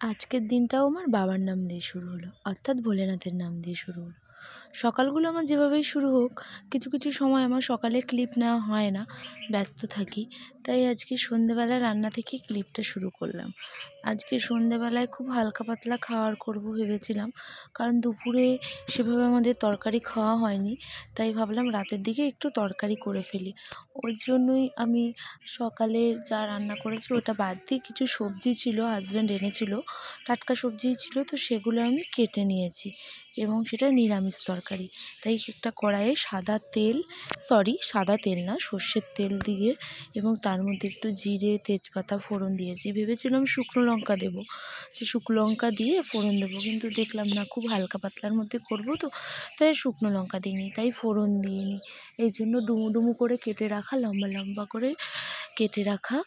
আজকের দিনটাও আমার বাবার নাম দিয়ে শুরু হলো অর্থাৎ ভোলেনাথের নাম দিয়ে শুরু হলো। সকালগুলো আমার যেভাবেই শুরু হোক, কিছু কিছু সময় আমার সকালে ক্লিপ নেওয়া হয় না, ব্যস্ত থাকি। তাই আজকে সন্ধেবেলা রান্না থেকে ক্লিপটা শুরু করলাম। আজকে সন্ধেবেলায় খুব হালকা পাতলা খাওয়ার করব ভেবেছিলাম, কারণ দুপুরে সেভাবে আমাদের তরকারি খাওয়া হয়নি, তাই ভাবলাম রাতের দিকে একটু তরকারি করে ফেলি। ওই জন্যই আমি সকালে যা রান্না করেছি ওটা বাদ দিয়ে কিছু সবজি ছিল হাজব্যান্ড এনেছিল, টাটকা সবজিই ছিল, তো সেগুলো আমি কেটে নিয়েছি। এবং সেটা নিরামিষ তরকারি। তাই একটা কড়াইয়ে সাদা তেল সরি সাদা তেল না, সর্ষের তেল দিয়ে এবং তার মধ্যে একটু জিরে, তেজপাতা, ফোড়ন দিয়েছি। ভেবেছিলাম শুকনো লঙ্কা দেবো। যে শুকনো লঙ্কা দিয়ে ফোড়ন দেবো, কিন্তু দেখলাম না, খুব হালকা পাতলার মধ্যে করব তো, তাই শুকনো লঙ্কা দিইনি। তাই ফোড়ন দিইনি। এই জন্য ডুমো ডুমো করে কেটে রাখা, লম্বা লম্বা করে কেটে রাখা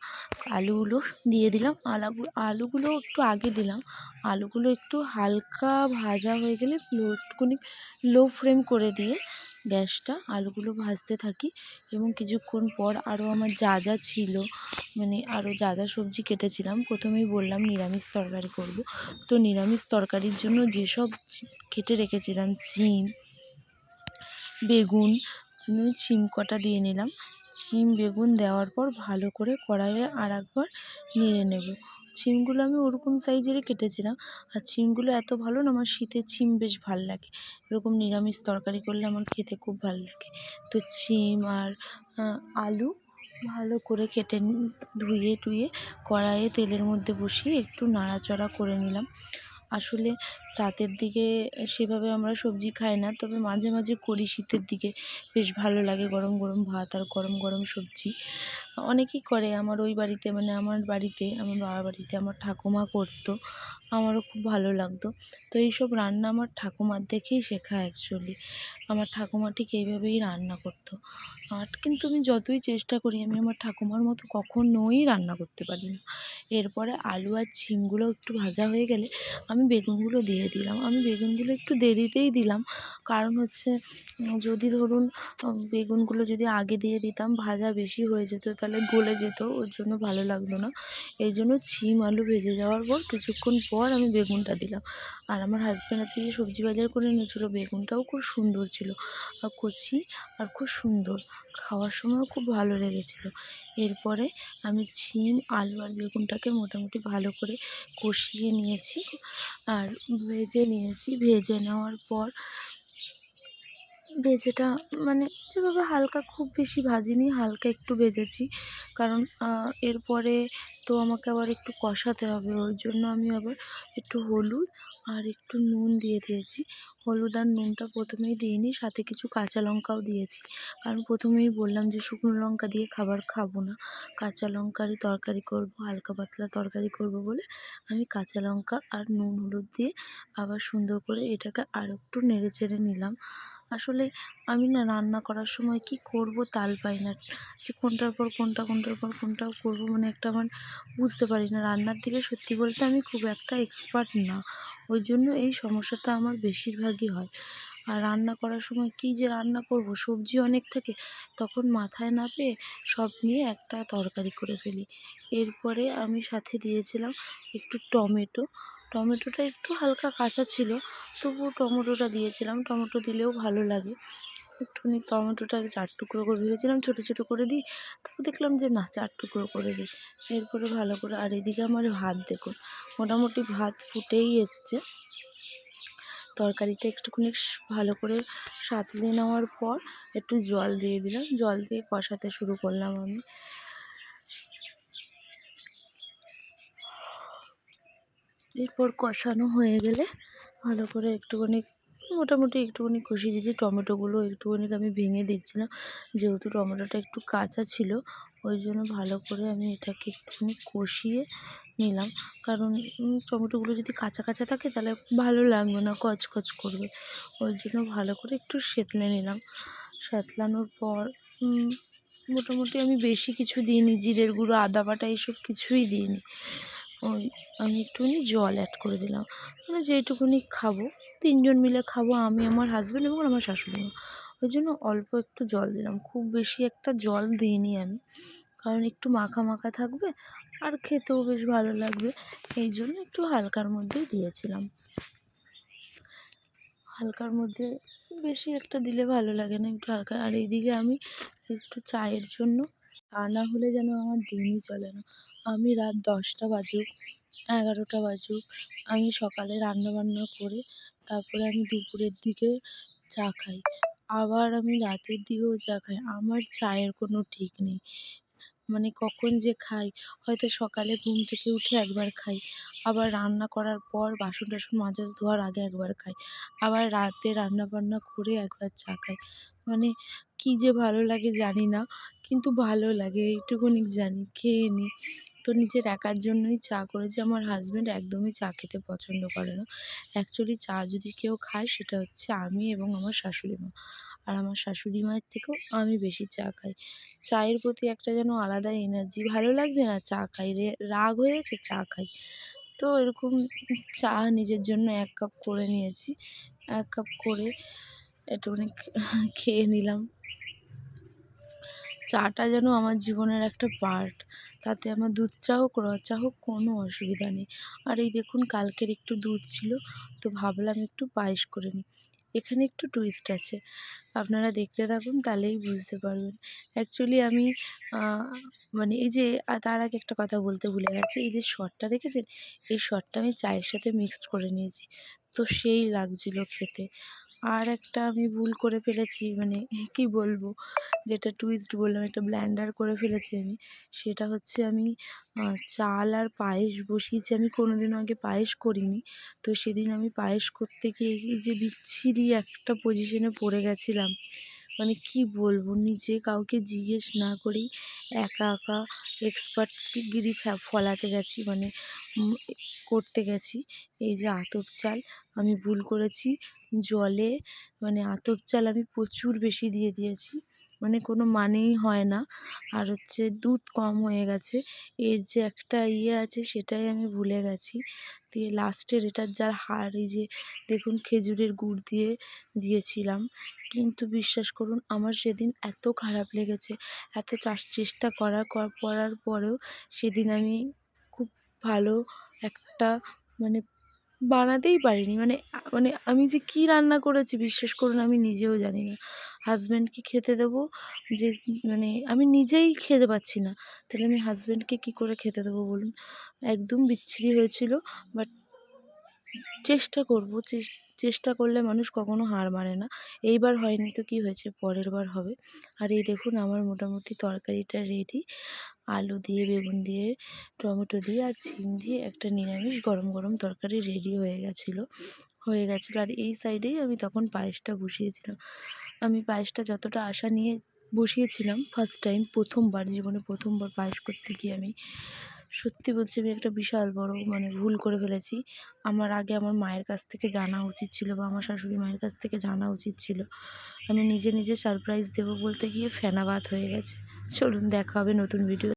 আলুগুলো দিয়ে দিলাম। আলাগু আলুগুলো একটু আগে দিলাম। আলুগুলো একটু হালকা ভাজা হয়ে গেলে লো একটুখানি লো ফ্লেম করে দিয়ে গ্যাসটা আলুগুলো ভাজতে থাকি এবং কিছুক্ষণ পর আরও আমার যা যা ছিল মানে আরও যা যা সবজি কেটেছিলাম, প্রথমেই বললাম নিরামিষ তরকারি করব। তো নিরামিষ তরকারির জন্য যেসব কেটে রেখেছিলাম, চিম, বেগুন চিম কটা দিয়ে নিলাম। চিম, বেগুন দেওয়ার পর ভালো করে কড়াইয়ে আর একবার নেড়ে নেব। শিমগুলো আমি ওরকম সাইজেরই কেটেছিলাম। আর ছিমগুলো এত ভালো না, আমার শীতের ছিম বেশ ভালো লাগে। এরকম নিরামিষ তরকারি করলে আমার খেতে খুব ভালো লাগে। তো ছিম আর আলু ভালো করে কেটে ধুয়ে টুয়ে কড়াইয়ে তেলের মধ্যে বসিয়ে একটু নাড়াচড়া করে নিলাম। আসলে রাতের দিকে সেভাবে আমরা সবজি খাই না, তবে মাঝে মাঝে করি শীতের দিকে। বেশ ভালো লাগে গরম গরম ভাত আর গরম গরম সবজি। অনেকেই করে আমার ওই বাড়িতে মানে আমার বাড়িতে, আমার বাবার বাড়িতে আমার ঠাকুমা করতো, আমারও খুব ভালো লাগতো। তো এইসব রান্না আমার ঠাকুমার দেখেই শেখা অ্যাকচুয়ালি আমার ঠাকুমা ঠিক এইভাবেই রান্না করতো। আর কিন্তু আমি যতই চেষ্টা করি, আমি আমার ঠাকুমার মতো কখনোই রান্না করতে পারি না। এরপরে আলু আর শিমগুলো একটু ভাজা হয়ে গেলে আমি বেগুনগুলো দিয়ে দিলাম। আমি বেগুনগুলো একটু দেরিতেই দিলাম। কারণ হচ্ছে যদি ধরুন বেগুনগুলো যদি আগে দিয়ে দিতাম, ভাজা বেশি হয়ে যেত, তাহলে গলে যেত, ওর জন্য ভালো লাগতো না। এই জন্য ছিম আলু ভেজে যাওয়ার পর কিছুক্ষণ পর আমি বেগুনটা দিলাম। আর আমার হাজব্যান্ড আজকে যে সবজি বাজার করে এনেছিলো, বেগুনটাও খুব সুন্দর ছিল। আর কচি, আর খুব সুন্দর। খাওয়ার সময়ও খুব ভালো লেগেছিলো। এরপরে আমি ছিম, আলু আর বেগুনটাকে মোটামুটি ভালো করে কষিয়ে নিয়েছি। আর ভেজে নিয়েছি। ভেজে নেওয়ার পর ভেজেটা মানে যেভাবে হালকা, খুব বেশি ভাজিনি, হালকা একটু ভেজেছি। কারণ এরপরে তো আমাকে আবার একটু কষাতে হবে, ওই জন্য আমি আবার একটু হলুদ আর একটু নুন দিয়ে দিয়েছি। হলুদ আর নুনটা প্রথমেই দিইনি, সাথে কিছু কাঁচা লঙ্কাও দিয়েছি। কারণ প্রথমেই বললাম যে, শুকনো লঙ্কা দিয়ে খাবার খাব না। কাঁচা লঙ্কারই তরকারি করব, হালকা পাতলা তরকারি করব বলে আমি কাঁচা লঙ্কা আর নুন হলুদ দিয়ে আবার সুন্দর করে এটাকে আর একটু নেড়ে চেড়ে নিলাম। আসলে আমি না রান্না করার সময় কী করব তাল পাই না। যে কোনটার পর কোনটা, কোনটার পর কোনটা করব মানে একটা আমার বুঝতে পারি না। রান্নার দিকে সত্যি বলতে আমি খুব একটা এক্সপার্ট না। ওই জন্য এই সমস্যাটা আমার বেশিরভাগই হয়। আর রান্না করার সময় কী যে রান্না করব, সবজি অনেক থাকে, তখন মাথায় না পেয়ে সব নিয়ে একটা তরকারি করে ফেলি। এরপরে আমি সাথে দিয়েছিলাম একটু টমেটো টমেটোটা একটু হালকা কাঁচা ছিল, তবুও টমেটোটা দিয়েছিলাম। টমেটো দিলেও ভালো লাগে। একটুখানি টমেটোটাকে চার টুকরো করে ভেবেছিলাম, ছোটো ছোটো করে দিই। তারপর দেখলাম যে না, চার টুকরো করে দিই। এরপরে ভালো করে, আর এদিকে আমার ভাত দেখুন, মোটামুটি ভাত ফুটেই এসছে। তরকারিটা একটুখানি ভালো করে সাঁতলে নেওয়ার পর একটু জল দিয়ে দিলাম। জল দিয়ে কষাতে শুরু করলাম আমি। এরপর কষানো হয়ে গেলে ভালো করে একটুখানি, মোটামুটি একটুখানি কষিয়ে দিয়েছি। টমেটোগুলো একটুখানি আমি ভেঙে দিচ্ছিলাম, যেহেতু টমেটোটা একটু কাঁচা ছিল, ওই জন্য ভালো করে আমি এটাকে একটুখানি কষিয়ে নিলাম। কারণ টমেটোগুলো যদি কাঁচা কাঁচা থাকে তাহলে ভালো লাগবে না, কচকচ করবে। ওই জন্য ভালো করে একটু সেঁতলে নিলাম। সেঁতলানোর পর মোটামুটি আমি বেশি কিছু দিইনি, জিরের গুঁড়ো, আদা বাটা এইসব কিছুই দিইনি। ওই, আমি একটুখানি জল অ্যাড করে দিলাম। মানে যেইটুকুনি খাব, তিনজন মিলে খাব, আমি আমার হাজব্যান্ড এবং আমার শাশুড়ি মা ওই জন্য অল্প একটু জল দিলাম। খুব বেশি একটা জল দিইনি আমি। কারণ একটু মাখা মাখা থাকবে, আর খেতেও বেশ ভালো লাগবে। এই জন্য একটু হালকার মধ্যেই দিয়েছিলাম। হালকার মধ্যে বেশি একটা দিলে ভালো লাগে না, একটু হালকা। আর এইদিকে আমি একটু চায়ের জন্য, তা না হলে যেন আমার দিনই চলে না। আমি রাত দশটা বাজুক, এগারোটা বাজুক, আমি সকালে রান্নাবান্না করে তারপরে আমি দুপুরের দিকে চা খাই। আবার আমি রাতের দিকেও চা খাই। আমার চায়ের কোনো ঠিক নেই। মানে কখন যে খাই, হয়তো সকালে ঘুম থেকে উঠে একবার খাই, আবার রান্না করার পর বাসন টাসন মাজা ধোয়ার আগে একবার খাই, আবার রাতে রান্না বান্না করে একবার চা খাই। মানে কী যে ভালো লাগে জানি না, কিন্তু ভালো লাগে, এইটুকুনি জানি, খেয়ে নিই তো নিজের একার জন্যই চা করেছি। আমার হাজব্যান্ড একদমই চা খেতে পছন্দ করে না। অ্যাকচুয়ালি চা যদি কেউ খায় সেটা হচ্ছে আমি এবং আমার শাশুড়ি মা। আর আমার শাশুড়ি মায়ের থেকেও আমি বেশি চা খাই। চায়ের প্রতি একটা যেন আলাদা এনার্জি ভালো লাগছে না? চা খাই রে, রাগ হয়েছে? চা খাই। তো এরকম চা নিজের জন্য এক কাপ করে নিয়েছি। এক কাপ করে একটুখানি খেয়ে নিলাম। চাটা যেন আমার জীবনের একটা পার্ট। তাতে আমার দুধ চা হোক, র চা হোক, কোনো অসুবিধা নেই। আর এই দেখুন কালকের একটু দুধ ছিল, তো ভাবলাম একটু পায়েস করে নিই। এখানে একটু টুইস্ট আছে। আপনারা দেখতে থাকুন, তাহলেই বুঝতে পারবেন। অ্যাকচুয়ালি আমি মানে এই যে তার আগে একটা কথা বলতে ভুলে গেছি। এই যে শটটা দেখেছেন? এই শটটা আমি চায়ের সাথে মিক্সড করে নিয়েছি। তো সেই লাগছিল খেতে। আর একটা আমি ভুল করে ফেলেছি মানে কী বলব? যেটা টুইস্ট বললাম, একটা ব্ল্যান্ডার করে ফেলেছি আমি। সেটা হচ্ছে আমি চাল আর পায়েস বসিয়েছি। আমি কোনো দিনও আগে পায়েস করিনি। তো সেদিন আমি পায়েস করতে গিয়ে যে বিচ্ছিরি একটা পজিশনে পড়ে গেছিলাম। মানে কি বলব? নিজে কাউকে জিজ্ঞেস না করেই একা একা এক্সপার্ট এক্সপার্টগিরি ফলাতে গেছি মানে করতে গেছি। এই যে আতপ চাল, আমি ভুল করেছি। জলে মানে আতপ চাল আমি প্রচুর বেশি দিয়ে দিয়েছি। মানে কোনো মানেই হয় না। আর হচ্ছে দুধ কম হয়ে গেছে। এর যে একটা ইয়ে আছে সেটাই আমি ভুলে গেছি। দিয়ে লাস্টের এটার যা হার, এই যে দেখুন খেজুরের গুড় দিয়ে দিয়েছিলাম। কিন্তু বিশ্বাস করুন, আমার সেদিন এত খারাপ লেগেছে। এত চাষ চেষ্টা করার করার পরেও সেদিন আমি খুব ভালো একটা মানে বানাতেই পারিনি। মানে মানে আমি যে কী রান্না করেছি বিশ্বাস করুন, আমি নিজেও জানি না। হাজব্যান্ডকে খেতে দেবো? যে মানে আমি নিজেই খেতে পাচ্ছি না। তাহলে আমি হাজব্যান্ডকে কী করে খেতে দেবো বলুন? একদম বিচ্ছিরি হয়েছিল বাট চেষ্টা করব চেষ্টা করলে মানুষ কখনো হার মানে না। এইবার হয়নি তো কী হয়েছে? পরের বার হবে। আর এই দেখুন আমার মোটামুটি তরকারিটা রেডি আলু দিয়ে, বেগুন দিয়ে, টমেটো দিয়ে আর ছিম দিয়ে একটা নিরামিষ গরম গরম তরকারি রেডি হয়ে গেছিল। হয়ে গেছিল। আর এই সাইডেই আমি তখন পায়েসটা বসিয়েছিলাম। আমি পায়েসটা যতটা আশা নিয়ে বসিয়েছিলাম ফার্স্ট টাইম প্রথমবার, জীবনে প্রথমবার পায়েস করতে গিয়ে আমি সত্যি বলছি আমি একটা বিশাল বড় মানে ভুল করে ফেলেছি। আমার আগে আমার মায়ের কাছ থেকে জানা উচিত ছিল বা আমার শাশুড়ি মায়ের কাছ থেকে জানা উচিত ছিল। আমি নিজে নিজে সারপ্রাইজ দেবো বলতে গিয়ে ফেনাবাদ হয়ে গেছে। চলুন দেখা হবে নতুন ভিডিও